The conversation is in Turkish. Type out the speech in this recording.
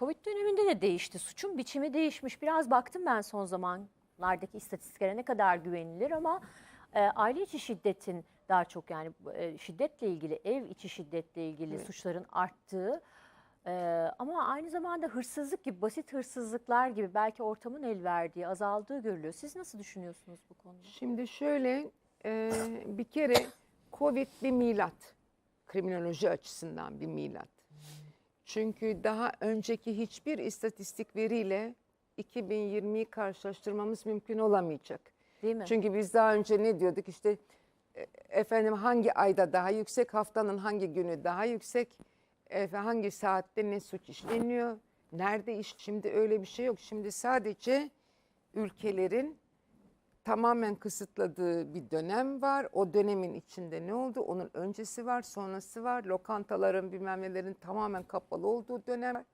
Covid döneminde de değişti. Suçun biçimi değişmiş. Biraz baktım ben son zamanlardaki istatistiklere ne kadar güvenilir ama e, aile içi şiddetin daha çok yani e, şiddetle ilgili, ev içi şiddetle ilgili Evet. suçların arttığı e, ama aynı zamanda hırsızlık gibi, basit hırsızlıklar gibi belki ortamın el verdiği, azaldığı görülüyor. Siz nasıl düşünüyorsunuz bu konuda? Şimdi şöyle e, bir kere Covid bir milat. Kriminoloji açısından bir milat. Çünkü daha önceki hiçbir istatistik veriyle 2020'yi karşılaştırmamız mümkün olamayacak. Değil mi? Çünkü biz daha önce ne diyorduk işte e, efendim hangi ayda daha yüksek, haftanın hangi günü daha yüksek, efe, hangi saatte ne suç işleniyor, nerede iş. Şimdi öyle bir şey yok. Şimdi sadece ülkelerin tamamen kısıtladığı bir dönem var. O dönemin içinde ne oldu? Onun öncesi var, sonrası var. Lokantaların bilmem nelerin tamamen kapalı olduğu dönem var.